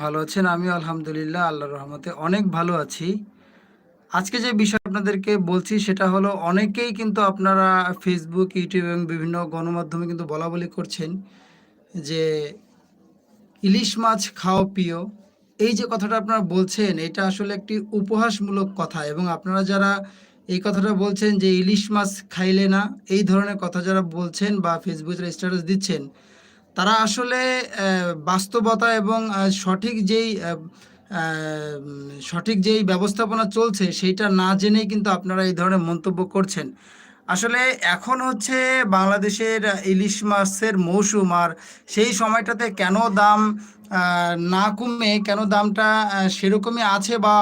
ভালো আছেন? আমি আলহামদুলিল্লাহ আল্লাহর রহমতে অনেক ভালো আছি। আজকে যে বিষয় আপনাদেরকে বলছি সেটা হলো অনেকেই কিন্তু আপনারা ফেসবুক ইউটিউব এবং বিভিন্ন গণমাধ্যমে কিন্তু বলাবলি করছেন যে, "ইলিশ মাছ খাও প্রিয়।" এই যে কথাটা আপনারা বলছেন এটা আসলে একটি উপহাসমূলক কথা এবং আপনারা যারা এই কথাটা বলছেন যে, "ইলিশ মাছ খাইলে না" এই ধরনের কথা যারা বলছেন বা এ স্ট্যাটাস দিচ্ছেন, তারা আসলে বাস্তবতা এবং সঠিক যেই সঠিক যেই ব্যবস্থাপনা চলছে সেইটা না জেনেই কিন্তু আপনারা এই ধরনের মন্তব্য করছেন। আসলে এখন হচ্ছে বাংলাদেশের ইলিশ মাছের মৌসুম আর সেই সময়টাতে কেন দাম না কমে কেন দামটা সেরকমই আছে বা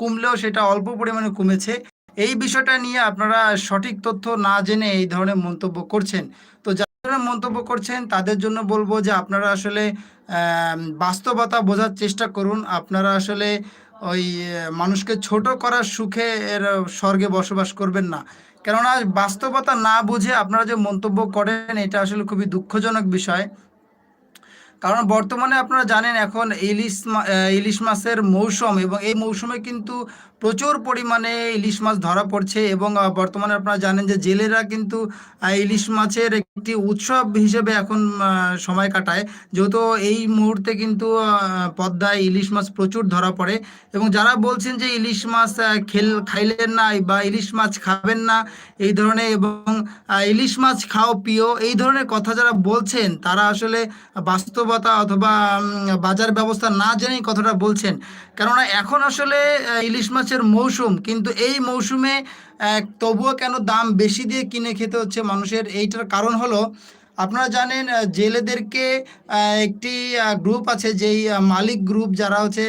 কমলেও সেটা অল্প পরিমাণে কমেছে, এই বিষয়টা নিয়ে আপনারা সঠিক তথ্য না জেনে এই ধরনের মন্তব্য করছেন। তো যারা মন্তব্য করছেন, তাদের জন্য বলব যে আপনারা আসলে বাস্তবতা বোঝার চেষ্টা করুন। আপনারা আসলে ওই মানুষকে ছোট করার সুখে এর স্বর্গে বসবাস করবেন না। কেননা বাস্তবতা না বুঝে আপনারা যে মন্তব্য করেন, এটা আসলে খুবই দুঃখজনক বিষয়। কারণ বর্তমানে আপনারা জানেন এখন ইলিশ ইলিশ মাছের মৌসুম এবং এই মৌসুমে কিন্তু প্রচুর পরিমাণে ইলিশ মাছ ধরা পড়ছে এবং বর্তমানে আপনারা জানেন যে জেলেরা কিন্তু ইলিশ মাছের একটি উৎসব হিসেবে এখন সময় কাটায়। যেহেতু এই মুহূর্তে কিন্তু পদ্মায় ইলিশ মাছ প্রচুর ধরা পড়ে এবং যারা বলছেন যে ইলিশ মাছ খেল, খাইলেন না বা ইলিশ মাছ খাবেন না, এই ধরনের এবং ইলিশ মাছ খাও প্রিয়, এই ধরনের কথা যারা বলছেন, তারা আসলে বাস্তবতা অথবা বাজার ব্যবস্থা না জেনেই কথাটা বলছেন। কেননা এখন আসলে ইলিশ ইলিশ মাছের মৌসুম, কিন্তু এই মৌসুমে তবুও কেন দাম বেশি দিয়ে কিনে খেতে হচ্ছে মানুষের? এইটার কারণ হলো, আপনারা জানেন জেলেদেরকে একটি গ্রুপ আছে যেই মালিক গ্রুপ যারা হচ্ছে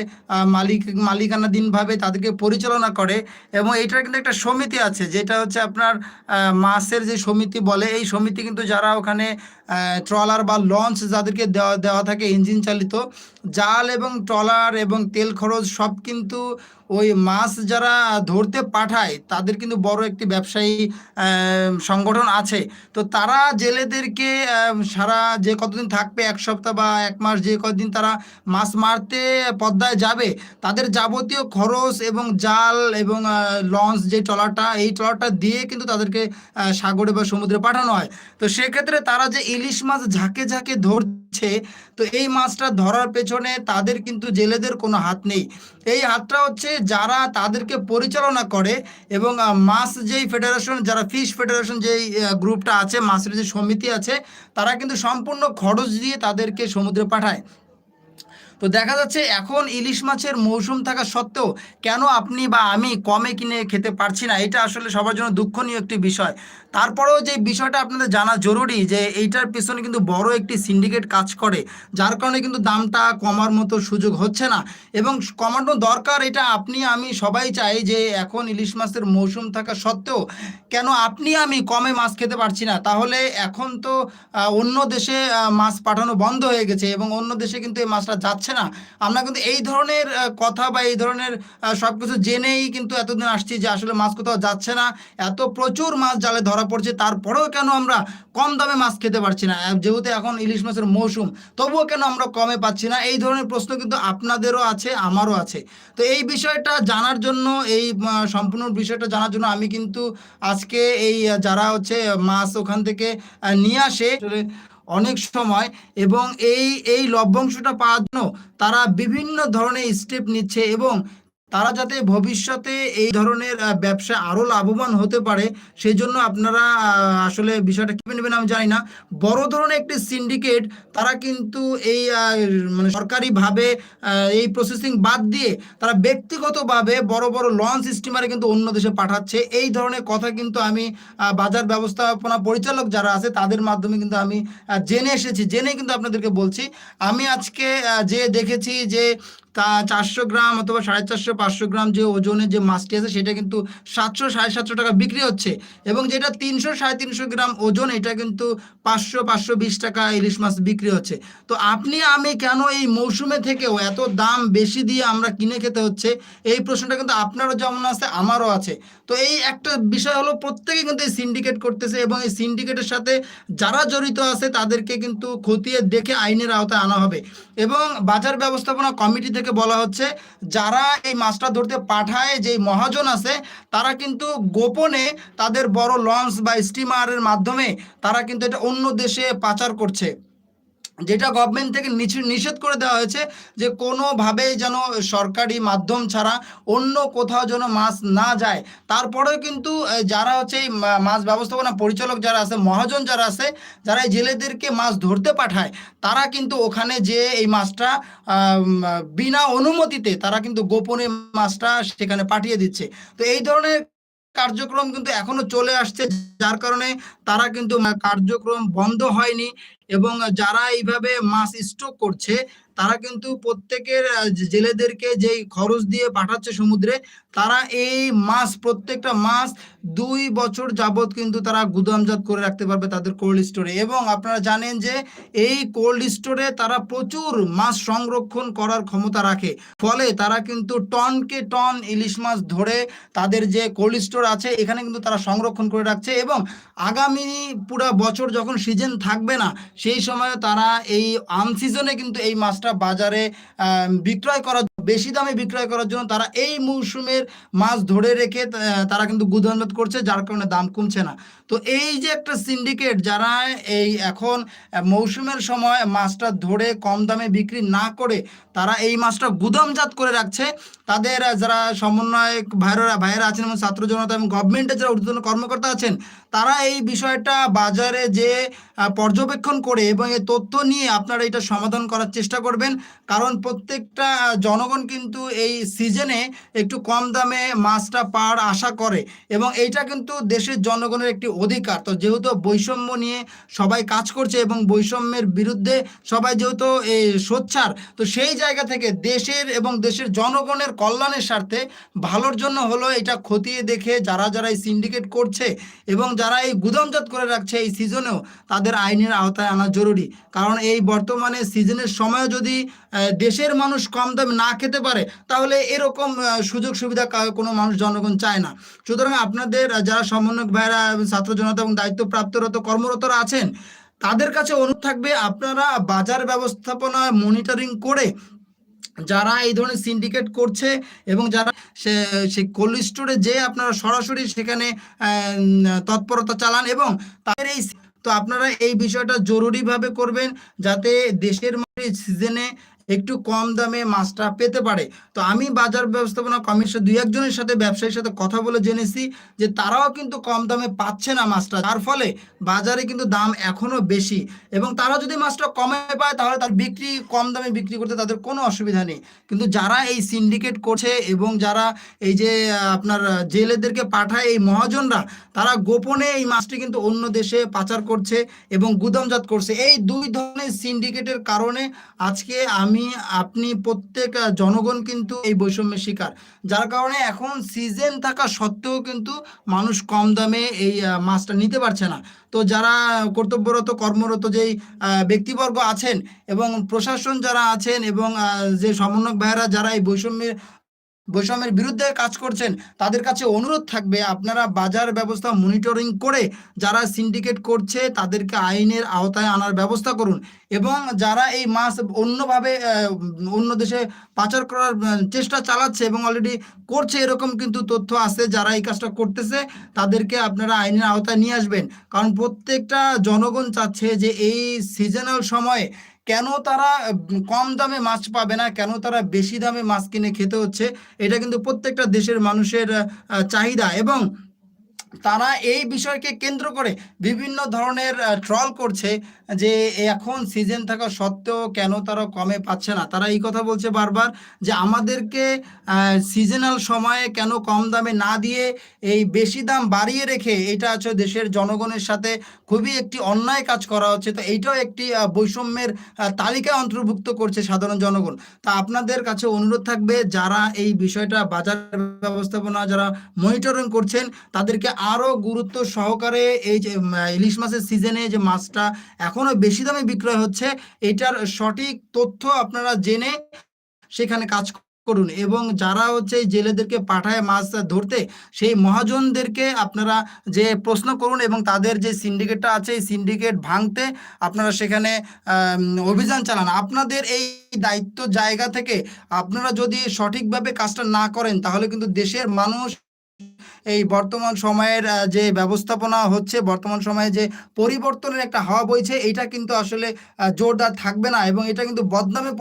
মালিক মালিকানাধীনভাবে তাদেরকে পরিচালনা করে এবং এইটার কিন্তু একটা সমিতি আছে যেটা হচ্ছে আপনার মাসের যে সমিতি বলে, এই সমিতি কিন্তু যারা ওখানে ট্রলার বা লঞ্চ যাদেরকে দেওয়া দেওয়া থাকে ইঞ্জিন চালিত, জাল এবং ট্রলার এবং তেল খরচ সব কিন্তু ওই মাছ যারা ধরতে পাঠায় তাদের কিন্তু বড় একটি ব্যবসায়ী সংগঠন আছে। তো তারা জেলেদেরকে সারা যে কতদিন থাকবে এক সপ্তাহ বা এক মাস যে কয়দিন তারা মাছ মারতে পদ্মায় যাবে, তাদের যাবতীয় খরচ এবং জাল এবং লঞ্চ যে ট্রলারটা এই ট্রলারটা দিয়ে কিন্তু তাদেরকে সাগরে বা সমুদ্রে পাঠানো হয়। তো সেক্ষেত্রে তারা যে ইলিশ মাছ ঝাঁকে, ঝাঁকে ধরছে তো এই মাছটা ধরার পেছনে তাদের কিন্তু জেলেদের কোনো হাত নেই। এই হাতটা হচ্ছে যারা তাদেরকে পরিচালনা করে এবং মাছ যেই ফেডারেশন যারা ফিশ ফেডারেশন যেই গ্রুপটা আছে, মাছের যে সমিতি আছে তারা কিন্তু সম্পূর্ণ খরচ দিয়ে তাদেরকে সমুদ্রে পাঠায়। তো দেখা যাচ্ছে এখন ইলিশ মাছের মৌসুম থাকা সত্ত্বেও কেন আপনি বা আমি কমে কিনে খেতে পারছি না এটা আসলে সবার জন্য দুঃখনীয় একটি বিষয়। তারপরেও যে বিষয়টা আপনাদের জানা জরুরি যে এইটার পেছনে কিন্তু বড় একটি সিন্ডিকেট কাজ করে। যার কারণে কিন্তু দামটা কমার মতো সুযোগ হচ্ছে না এবং কমানো দরকার এটা আপনি, আমি সবাই চাই যে এখন ইলিশ মাছের মৌসুম থাকা সত্ত্বেও কেন আপনি, আমি কমে মাছ খেতে পারছি না? তাহলে এখন তো অন্য দেশে মাছ পাঠানো বন্ধ হয়ে গেছে এবং অন্য দেশে কিন্তু এই মাছটা যাচ্ছে না। আমরা কিন্তু এই ধরনের কথা বা এই ধরনের সব কিছু জেনেই কিন্তু এতদিন আসছি যে আসলে মাছ কোথাও যাচ্ছে না। এত প্রচুর মাছ জালে ধরা পড়ছে তারপরেও কেন আমরা কম দামে মাছ খেতে পারছি না? যেহেতু এখন ইলিশ মাছের মৌসুম তবুও কেন আমরা কমে পাচ্ছি না? এই ধরনের প্রশ্ন কিন্তু আপনাদেরও আছে, আমারও আছে। তো এই বিষয়টা জানার জন্য এই সম্পূর্ণ বিষয়টা জানার জন্য আমি কিন্তু আজকে এই যারা হচ্ছে মাছ ওখান থেকে নিয়ে আসে অনেক সময় এবং এই, এই লভ্যাংশটা পাওয়ার জন্য তারা বিভিন্ন ধরনের স্টেপ নিচ্ছে এবং তারা যাতে ভবিষ্যতে এই ধরনের ব্যবসা আরও লাভবান হতে পারে সেই জন্য আপনারা আসলে বিষয়টা কীভাবে নেবেন আমি জানি না। বড় ধরনের একটি সিন্ডিকেট তারা কিন্তু এই মানে সরকারিভাবে এই প্রসেসিং বাদ দিয়ে তারা ব্যক্তিগতভাবে বড়, বড় লঞ্চ স্টিমারে কিন্তু অন্য দেশে পাঠাচ্ছে। এই ধরনের কথা কিন্তু আমি বাজার ব্যবস্থাপনা পরিচালক যারা আছে তাদের মাধ্যমে কিন্তু আমি জেনে এসেছি। জেনে কিন্তু আপনাদেরকে বলছি। আমি আজকে যে দেখেছি যে তা চারশো গ্রাম অথবা সাড়ে চারশো, পাঁচশো গ্রাম যে ওজনের যে মাছটি আছে, সেটা কিন্তু সাতশো, সাড়ে সাতশো টাকা বিক্রি হচ্ছে। এবং যেটা তিনশো, সাড়ে তিনশো গ্রাম ওজন, এটা কিন্তু পাঁচশো পাঁচশো বিশ টাকা ইলিশ মাছ বিক্রি হচ্ছে। তো আপনি, আমি কেন এই মৌসুমে থেকেও এত দাম বেশি দিয়ে আমরা কিনে খেতে হচ্ছে? এই প্রশ্নটা কিন্তু আপনারও যেমন আছে, আমারও আছে। তো এই একটা বিষয় হলো, প্রত্যেকে কিন্তু এই সিন্ডিকেট করতেছে এবং এই সিন্ডিকেটের সাথে যারা জড়িত আছে, তাদেরকে কিন্তু খতিয়ে দেখে আইনের আওতায় আনা হবে। এবং বাজার ব্যবস্থাপনা কমিটি থেকে বলা হচ্ছে, যারা এই মাছটা ধরতে পাঠায় যে মহাজন আছে, তারা কিন্তু গোপনে তাদের বড় লঞ্চ বা স্টিমারের মাধ্যমে তারা কিন্তু এটা অন্য দেশে পাচার করছে। যেটা গভর্নমেন্ট থেকে নিষেধ করে দেওয়া হয়েছে যে কোনোভাবেই যেন সরকারি মাধ্যম ছাড়া অন্য কোথাও যেন মাছ না যায়। তারপরেও কিন্তু যারা হচ্ছে এই মাছ ব্যবস্থাপনা পরিচালক যারা আছে, মহাজন যারা আছে, যারা এই জেলেদেরকে মাছ ধরতে পাঠায়, তারা কিন্তু ওখানে যে এই মাছটা বিনা অনুমতিতে তারা কিন্তু গোপনে মাছটা সেখানে পাঠিয়ে দিচ্ছে। তো এই ধরনের কার্যক্রম কিন্তু এখনও চলে আসছে, যার কারণে তারা কিন্তু, কার্যক্রম বন্ধ হয়নি এবং যারা এইভাবে মাস স্টক করছে তারা কিন্তু প্রত্যেকের জেলেদেরকে যেই খরচ দিয়ে পাঠাচ্ছে সমুদ্রে, তারা এই মাছ, প্রত্যেকটা মাছ দুই বছর যাবত কিন্তু তারা গুদামজাত করে রাখতে পারবে তাদের কোল্ড স্টোরে। এবং আপনারা জানেন যে এই কোল্ড স্টোরে তারা প্রচুর মাছ সংরক্ষণ করার ক্ষমতা রাখে। ফলে তারা কিন্তু টনকে টন ইলিশ মাছ ধরে তাদের যে কোল্ড স্টোর আছে, এখানে কিন্তু তারা সংরক্ষণ করে রাখছে এবং আগামী পুরা বছর যখন সিজন থাকবে না, সেই সময় তারা এই আনসিজনে কিন্তু এই মাছটা বাজারে বিক্রয় করার বেশি দামে বিক্রয় করার জন্য তারা এই মৌসুমের মাছ ধরে রেখে তারা কিন্তু গুদামজাত করছে, যার কারণে দাম কমছে না। তো এই যে একটা সিন্ডিকেট যারা এই এখন মৌসুমের সময় মাছটা ধরে কম দামে বিক্রি না করে তারা এই মাছটা গুদামজাত করে রাখছে তাদের যারা সমন্বয়ক ভাইরা ভাইয়েরা আছেন এবং ছাত্র জনতা এবং গভর্নমেন্টের যারা ঊর্ধ্বতন কর্মকর্তা আছেন, তারা এই বিষয়টা বাজারে যে পর্যবেক্ষণ করে এবং এই তথ্য নিয়ে আপনারা এটা সমাধান করার চেষ্টা করবেন। কারণ প্রত্যেকটা জনগণ কিন্তু এই সিজনে একটু কম দামে মাছটা পাওয়ার আশা করে এবং এইটা কিন্তু দেশের জনগণের একটি অধিকার। তো যেহেতু বৈষম্য নিয়ে সবাই কাজ করছে এবং বৈষম্যের বিরুদ্ধে সবাই যেহেতু এই সোচ্চার, তো সেই জায়গা থেকে দেশের এবং দেশের জনগণের কল্যাণের স্বার্থে ভালোর জন্য হলো এটা খতিয়ে দেখে যারা যারা এই সিন্ডিকেট করছে এবং যারা এই গুদামজাত করে রাখছে এই সিজনেও তাদের আইনের আওতায় আনা জরুরি। কারণ এই বর্তমানে সিজনের সময় যদি দেশের মানুষ কম দামে না খেতে পারে, তাহলে এরকম সুযোগ সুবিধা কোনো মানুষ জনগণ চায় না। সুতরাং আপনাদের যারা সমন্বয়ক ভাইরা, ছাত্র জনতা এবং দায়িত্বপ্রাপ্তরত কর্মরতরা আছেন, তাদের কাছে অনুরোধ থাকবে আপনারা বাজার ব্যবস্থাপনা মনিটরিং করে যারা এই ধরনের সিন্ডিকেট করছে এবং যারা সে কোল্ড স্টোরে যে আপনারা সরাসরি সেখানে তৎপরতা চালান এবং তাদের এই, তো আপনারা এই বিষয়টা জরুরিভাবে করবেন যাতে দেশের সিজনে একটু কম দামে মাছটা পেতে পারে। তো আমি বাজার ব্যবস্থাপনা কমিশন দুই একজনের সাথে, ব্যবসায়ীর সাথে কথা বলে জেনেছি যে তারাও কিন্তু কম দামে পাচ্ছে না মাছটা। যার ফলে বাজারে কিন্তু দাম এখনও বেশি এবং তারা যদি মাছটা কমে পায়, তাহলে তার বিক্রি, কম দামে বিক্রি করতে তাদের কোনো অসুবিধা নেই। কিন্তু যারা এই সিন্ডিকেট করছে এবং যারা এই যে আপনার জেলেদেরকে পাঠায় এই মহাজনরা, তারা গোপনে এই মাছটি কিন্তু অন্য দেশে পাচার করছে এবং গুদামজাত করছে। এই দুই ধরনের সিন্ডিকেটের কারণে আজকে আমি আপনি প্রত্যেক জনগণ কিন্তু এই বৈষম্যের শিকার। যার কারণে এখন সিজন থাকা সত্ত্বেও কিন্তু মানুষ কম দামে এই মাছটা নিতে পারছে না। তো যারা কর্তব্যরত, কর্মরত যেই ব্যক্তিবর্গ আছেন এবং প্রশাসন যারা আছেন এবং যে সমন্বয়ক ভাইয়েরা যারা এই বৈষম্যের বৈষম্যের বিরুদ্ধে কাজ করছেন, তাদের কাছে অনুরোধ থাকবে আপনারা বাজার ব্যবস্থা মনিটরিং করে যারা সিন্ডিকেট করছে তাদেরকে আইনের আওতায় আনার ব্যবস্থা করুন এবং যারা এই মাছ অন্যভাবে অন্য দেশে পাচার করার চেষ্টা চালাচ্ছে এবং অলরেডি করছে এরকম কিন্তু তথ্য আছে যারা এই কাজটা করতেছে, তাদেরকে আপনারা আইনের আওতায় নিয়ে আসবেন। কারণ প্রত্যেকটা জনগণ চাচ্ছে যে এই সিজনাল সময়ে কেন তারা কম দামে মাছ পাবে না? কেন তারা বেশি দামে মাছ কিনে খেতে হচ্ছে? এটা কিন্তু প্রত্যেকটা দেশের মানুষের চাহিদা। এবং তারা এই বিষয়কে কেন্দ্র করে বিভিন্ন ধরনের ট্রল করছে যে এখন সিজন থাকা সত্ত্বেও কেন তারা কমে পাচ্ছে না। তারা এই কথা বলছে বারবার যে আমাদেরকে সিজনাল সময়ে কেন কম দামে না দিয়ে এই বেশি দাম বাড়িয়ে রেখে এটা হচ্ছে দেশের জনগণের সাথে খুবই একটি অন্যায় কাজ করা হচ্ছে। তো এইটাও একটি বৈষম্যের তালিকায় অন্তর্ভুক্ত করছে সাধারণ জনগণ। তা আপনাদের কাছে অনুরোধ থাকবে, যারা এই বিষয়টা বাজার ব্যবস্থাপনা, যারা মনিটরিং করছেন, তাদেরকে আরও গুরুত্ব সহকারে এই যে ইলিশ মাছের সিজনে যে মাছটা এখনও বেশি দামে বিক্রয় হচ্ছে, এটার সঠিক তথ্য আপনারা জেনে সেখানে কাজ করুন। এবং যারা হচ্ছে জেলেদেরকে পাঠায় মাছ ধরতে, সেই মহাজনদেরকে আপনারা যে প্রশ্ন করুন এবং তাদের যে সিন্ডিকেটটা আছে, এই সিন্ডিকেট ভাঙতে আপনারা সেখানে অভিযান চালান। আপনাদের এই দায়িত্ব জায়গা থেকে আপনারা যদি সঠিকভাবে কাজটা না করেন, তাহলে কিন্তু দেশের মানুষ এই বর্তমান সময়ের যে ব্যবস্থাপনা হচ্ছে, বর্তমান সময়ে যে পরিবর্তনের একটা হাওয়া বইছে এটা কিন্তু আসলে জোরদার থাকবে না এবং এটা কিন্তু বদনামে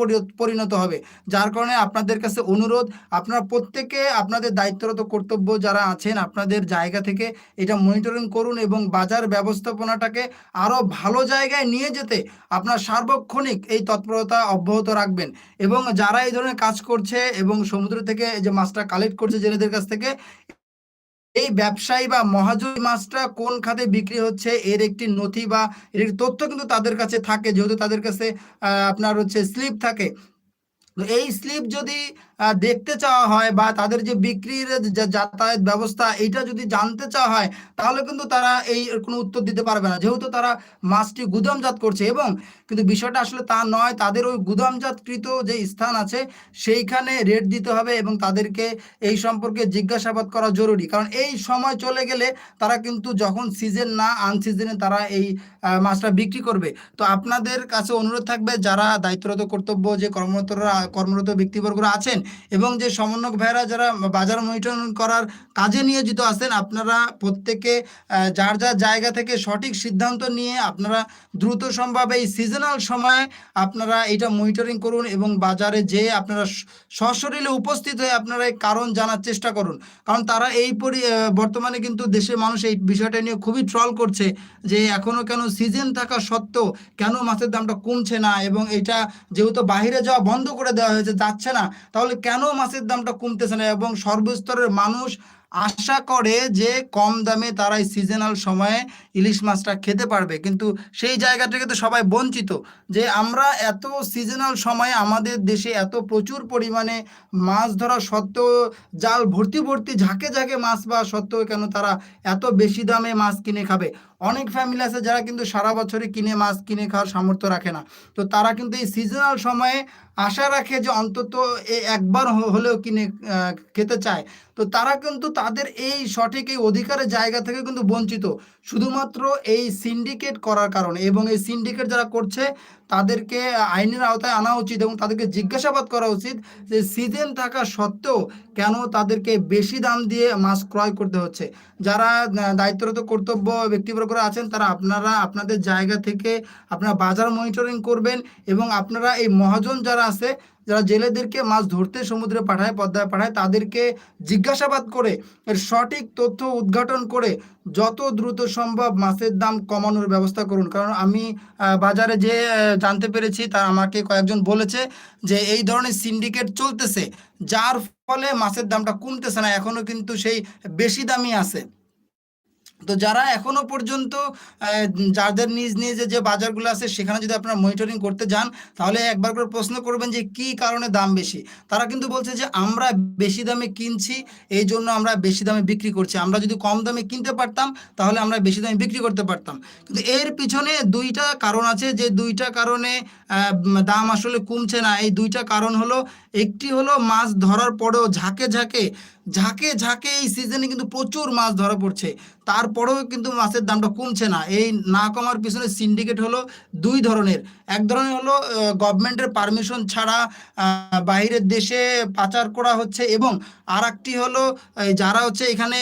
পরিণত হবে। যার কারণে আপনাদের কাছে অনুরোধ, আপনারা প্রত্যেকে আপনাদের দায়িত্বরত কর্তব্য যারা আছেন, আপনাদের জায়গা থেকে এটা মনিটরিং করুন এবং বাজার ব্যবস্থাপনাটাকে আরও ভালো জায়গায় নিয়ে যেতে আপনার সার্বক্ষণিক এই তৎপরতা অব্যাহত রাখবেন। এবং যারা এই ধরনের কাজ করছে এবং সমুদ্র থেকে যে মাছটা কালেক্ট করছে জেলেদের কাছ থেকে এই ব্যবসায়ী বা মহাজন মাছটা কোন খাতে বিক্রি হচ্ছে? এর একটি নথি বা এর একটি তথ্য কিন্তু তাদের কাছে থাকে, যেহেতু তাদের কাছে আপনার হচ্ছে স্লিপ থাকে। তো এই স্লিপ যদি দেখতে চাওয়া হয় বা তাদের যে বিক্রির যাতায়াত ব্যবস্থা, এইটা যদি জানতে চাওয়া হয়, তাহলে কিন্তু তারা এই কোনো উত্তর দিতে পারবে না। যেহেতু তারা মাছটি গুদামজাত করছে এবং কিন্তু বিষয়টা আসলে তা নয়, তাদের ওই গুদামজাতকৃত যে স্থান আছে, সেইখানে রেট দিতে হবে এবং তাদেরকে এই সম্পর্কে জিজ্ঞাসাবাদ করা জরুরি। কারণ এই সময় চলে গেলে তারা কিন্তু যখন সিজন না আনসিজনে তারা এই মাছটা বিক্রি করবে। তো আপনাদের কাছে অনুরোধ থাকবে, যারা দায়িত্বরত কর্তব্য যে কর্মরতরা কর্মরত ব্যক্তিবর্গরা আছেন এবং যে সমন্বয়ক ভাইরা যারা বাজার মনিটরিং করার কাজে নিয়োজিত আছেন, আপনারা প্রত্যেকে যার যার জায়গা থেকে সঠিক সিদ্ধান্ত নিয়ে আপনারা দ্রুত সম্ভব এই সিজনাল সময়ে আপনারা এটা মনিটরিং করুন এবং বাজারে যে আপনারা সশরীরে উপস্থিত হয়ে আপনারা এই কারণ জানার চেষ্টা করুন। কারণ তারা এই পরি বর্তমানে কিন্তু দেশের মানুষ এই বিষয়টা নিয়ে খুবই ট্রল করছে যে এখনও কেন সিজন থাকা সত্ত্বেও কেন মাছের দামটা কমছে না এবং এটা যেহেতু বাইরে যাওয়া বন্ধ করে দেওয়া হয়েছে, যাচ্ছে না। তাহলে কেন মাছের দামটা কমতেছে না? এবং সর্বস্তরের মানুষ আশা করে যে কম দামে তারা সিজনাল সময়ে ইলিশ মাছটা খেতে পারবে। কিন্তু সেই জায়গা থেকে তো সবাই বঞ্চিত যে আমরা এত সিজনাল সময়ে আমাদের দেশে এত প্রচুর পরিমাণে মাছ ধরা সত্ত্বেও জাল ভর্তি ভর্তি ঝাঁকে ঝাঁকে মাছ পাওয়া সত্ত্বেও কেন তারা এত বেশি দামে মাছ কিনে খাবে? অনেক ফ্যামিলি আছে যারা কিন্তু সারা বছরে কিনে মাছ, কিনে খাওয়ার সামর্থ্য রাখে না। তো তারা কিন্তু এই সিজনাল সময়ে আশা রাখে যে অন্তত একবার হলেও কিনে খেতে চায়। তো তারা কিন্তু তাদের এই সঠিক এই অধিকারের জায়গা থেকে কিন্তু বঞ্চিত। শুধুমাত্র এই সিন্ডিকেট করার কারণে এবং এই সিন্ডিকেট যারা করছে তাদেরকে আইনের আওতায় আনা উচিত এবং তাদেরকে জিজ্ঞাসাবাদ করা উচিত যে সিজন থাকা সত্ত্বেও কেন তাদেরকে বেশি দাম দিয়ে মাছ ক্রয় করতে হচ্ছে। যারা দায়িত্বরত কর্তব্য ব্যক্তিবর্গরা আছেন, তারা আপনারা, আপনাদের জায়গা থেকে আপনারা বাজার মনিটরিং করবেন এবং আপনারা এই মহাজন যারা আছে যারা জেলেদেরকে মাছ ধরতে সমুদ্রে পাঠায়, পদ্মায় পাঠায়, তাদেরকে জিজ্ঞাসাবাদ করে, এর সঠিক তথ্য উদ্ঘাটন করে যত দ্রুত সম্ভব মাছের দাম কমানোর ব্যবস্থা করুন। কারণ আমি বাজারে যে জানতে পেরেছি, তা আমাকে কয়েকজন বলেছে যে এই ধরনের সিন্ডিকেট চলতেছে, যার ফলে মাছের দামটা কমতেছে না, এখনও কিন্তু সেই বেশি দামই আছে। তো যারা এখনও পর্যন্ত যাদের নিজ নিজ যে বাজারগুলো আছে, সেখানে যদি আপনারা মনিটরিং করতে যান, তাহলে একবার করে প্রশ্ন করবেন যে কি কারণে দাম বেশি। তারা কিন্তু বলছে যে আমরা বেশি দামে কিনছি, এই জন্য আমরা বেশি দামে বিক্রি করছি। আমরা যদি কম দামে কিনতে পারতাম, তাহলে আমরা বেশি দামে বিক্রি করতে পারতাম। কিন্তু এর পিছনে দুইটা কারণ আছে, যে দুইটা কারণে দাম আসলে কমছে না। এই দুইটা কারণ হলো, একটি হলো মাছ ধরার পরেও ঝাঁকে ঝাঁকে ঝাঁকে ঝাঁকে এই সিজনে কিন্তু প্রচুর মাছ ধরা পড়ছে। তারপরেও কিন্তু মাছের দামটা কমছে না। এই না কমার পিছনে সিন্ডিকেট হলো দুই ধরনের। এক ধরনের হলো গভর্নমেন্টের পারমিশন ছাড়া বাইরের দেশে পাচার করা হচ্ছে এবং আর একটি হলো যারা হচ্ছে এখানে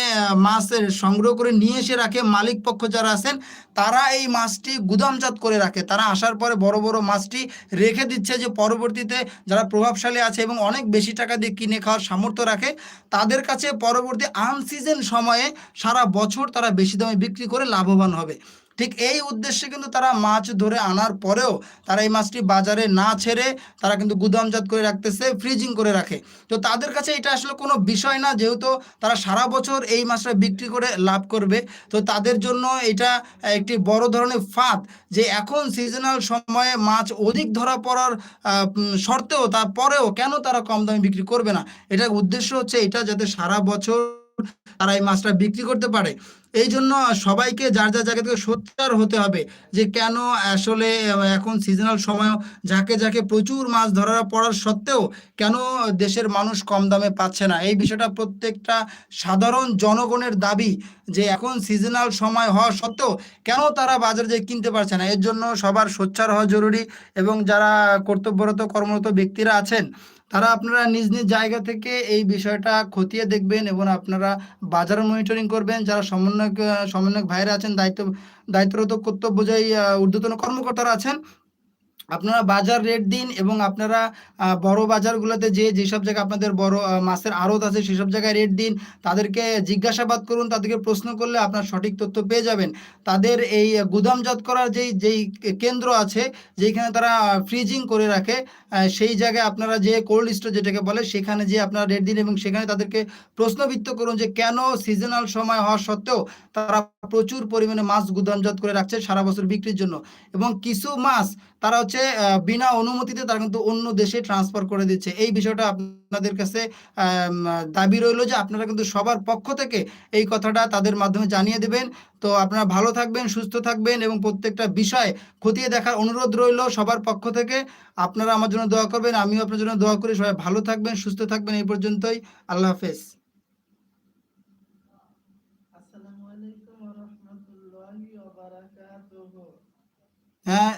মাছ সংগ্রহ করে নিয়ে এসে রাখে, মালিক পক্ষ যারা আছেন তারা এই মাছটি গুদামজাত করে রাখে। তারা আসার পরে বড় বড় মাছটি রেখে দিচ্ছে যে পরবর্তীতে যারা প্রভাবশালী আছে এবং অনেক বেশি টাকা দিয়ে কিনে খাওয়ার সামর্থ্য রাখে, তাদের কাছে পরবর্তী আনসিজন সময়ে সারা বছর তারা বেশি দামে বিক্রি করে লাভবান হবে। ঠিক এই উদ্দেশ্যে কিন্তু তারা মাছ ধরে আনার পরেও তারা এই মাছটি বাজারে না ছেড়ে তারা কিন্তু গুদামজাত করে রাখতেছে ফ্রিজিং করে রাখে। তো তাদের কাছে এটা আসলে কোনো বিষয় না, যেহেতু তারা সারা বছর এই মাছটা বিক্রি করে লাভ করবে। তো তাদের জন্য এটা একটি বড় ধরনের ফাঁদ যে এখন সিজনাল সময়ে মাছ অধিক ধরা পড়ার শর্তেও তারপরেও কেন তারা কম দামে বিক্রি করবে না? এটার উদ্দেশ্য হচ্ছে এটা যাতে সারা বছর তারা এই মাছটা বিক্রি করতে পারে। এই জন্য সবাইকে যার যার জায়গা থেকে সোচ্চার হতে হবে যে কেন আসলে এখন সিজনাল সময় যাকে যাকে প্রচুর মাছ ধরা পড়ার সত্ত্বেও কেন দেশের মানুষ কম দামে পাচ্ছে না। এই বিষয়টা প্রত্যেকটা সাধারণ জনগণের দাবি যে এখন সিজনাল সময় হওয়া সত্ত্বেও কেন তারা বাজারে যেয়ে কিনতে পারছে না। এর জন্য সবার সোচ্চার হওয়া জরুরি এবং যারা কর্তব্যরত, কর্মরত ব্যক্তিরা আছেন তারা আপনারা নিজ নিজ জায়গা থেকে এই বিষয়টা খতিয়ে দেখবেন এবং আপনারা বাজার মনিটরিং করবেন। যারা সমন্বয়ক সমন্বয়ক ভাইরা আছেন দায়িত্ব দায়িত্বরত কর্তব্য আহ, ঊর্ধ্বতন কর্মকর্তারা আছেন আপনারা বাজার রেট দিন এবং আপনারা বড় বাজারগুলোতে যে যেসব জায়গায় আপনাদের বড় মাছের আড়ত আছে সেসব জায়গায় রেট দিন। তাদেরকে জিজ্ঞাসাবাদ করুন, তাদেরকে প্রশ্ন করলে আপনার সঠিক তথ্য পেয়ে যাবেন। তাদের এই গুদামজাত করার যেই যেই কেন্দ্র আছে যেখানে তারা ফ্রিজিং করে রাখে সেই জায়গায় আপনারা যে কোল্ড স্টোর যেটাকে বলে, সেখানে যে আপনারা রেট দিন এবং সেখানে তাদেরকে প্রশ্নবিত্ত করুন যে কেন সিজনাল সময় হওয়া সত্ত্বেও তারা প্রচুর পরিমাণে মাছ গুদামজাত করে রাখছে সারা বছর বিক্রির জন্য। এবং কিছু মাছ তারা হচ্ছে বিনা অনুমতিতে তারা কিন্তু অন্য দেশে ট্রান্সফার করে দিচ্ছে। এই বিষয়টা আপনাদের কাছে দাবি রইল যে আপনারা কিন্তু সবার পক্ষ থেকে এই কথাটা তাদের মাধ্যমে জানিয়ে দেবেন। তো আপনারা ভালো থাকবেন সুস্থ থাকবেন এবং প্রত্যেকটা বিষয় খতিয়ে দেখার অনুরোধ রইল সবার পক্ষ থেকে। আপনারা আমার জন্য দোয়া করবেন আমিও আপনার জন্য দোয়া করি। সবাই ভালো থাকবেন সুস্থ থাকবেন এই পর্যন্তই। আল্লাহ হাফেজ। হ্যাঁ